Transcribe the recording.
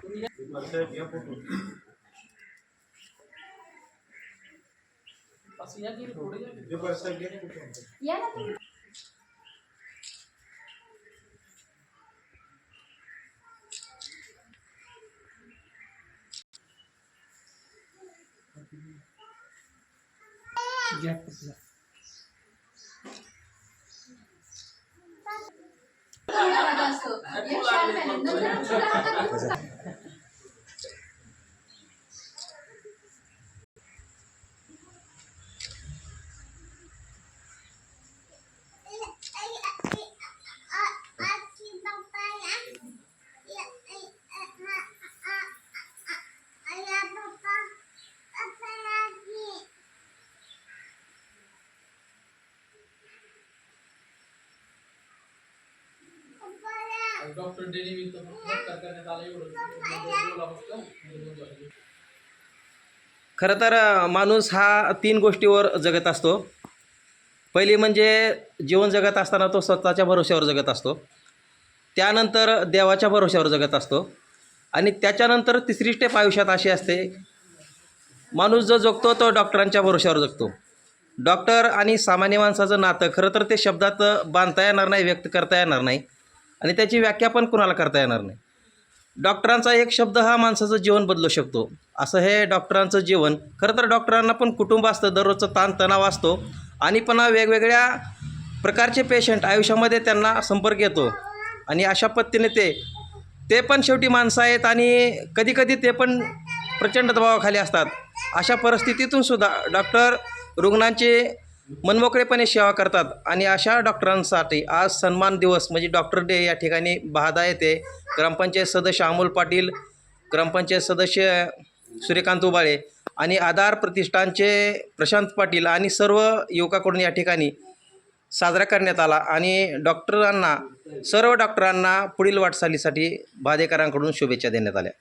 या ना तुम्ही. एक ఏం చేయాలి అసలు ఏం చేయాలి डॉक्टर डे निमित्त करण्यात आला एवढं. खरं तर माणूस हा तीन गोष्टीवर जगत असतो. पहिली म्हणजे जीवन जगत असताना तो स्वतःच्या भरोश्यावर जगत असतो. त्यानंतर देवाच्या भरोश्यावर जगत असतो. आणि त्याच्यानंतर तिसरी स्टेप आयुष्यात अशी असते माणूस जो जगतो तो डॉक्टरांच्या भरोश्यावर जगतो. डॉक्टर आणि सामान्य माणसाचं नातं खरं तर ते शब्दात बांधता येणार नाही व्यक्त करता येणार नाही. आणि त्याची व्याख्या पण कुणाला करता येणार नाही. डॉक्टरांचा एक शब्द हा माणसाचं जीवन बदलू शकतो. असं हे डॉक्टरांचं जीवन. खरं तर डॉक्टरांना पण कुटुंब असतं दररोजचं ताणतणाव असतो. आणि पण वेगवेगळ्या प्रकारचे पेशंट आयुष्यामध्ये त्यांना संपर्क येतो. आणि अशा पद्धतीने ते ते पण शेवटी माणसं आहेत आणि कधीकधी ते पण प्रचंड दबावाखाली असतात. अशा परिस्थितीतून सुद्धा डॉक्टर रुग्णांचे मनमोकळेपणे सेवा करतात आणि अशा डॉक्टरांसाठी आज सन्मान दिवस म्हणजे डॉक्टर डे या ठिकाणी बहादा येथे ग्रामपंचायत सदस्य अमोल पाटील ग्रामपंचायत सदस्य सूर्यकांत उबाळे आणि आधार प्रतिष्ठानचे प्रशांत पाटील आणि सर्व युवकाकडून या ठिकाणी साजरा करण्यात आला आणि डॉक्टरांना सर्व डॉक्टरांना पुढील वाटचालीसाठी बाधेकरांकडून शुभेच्छा देण्यात आल्या.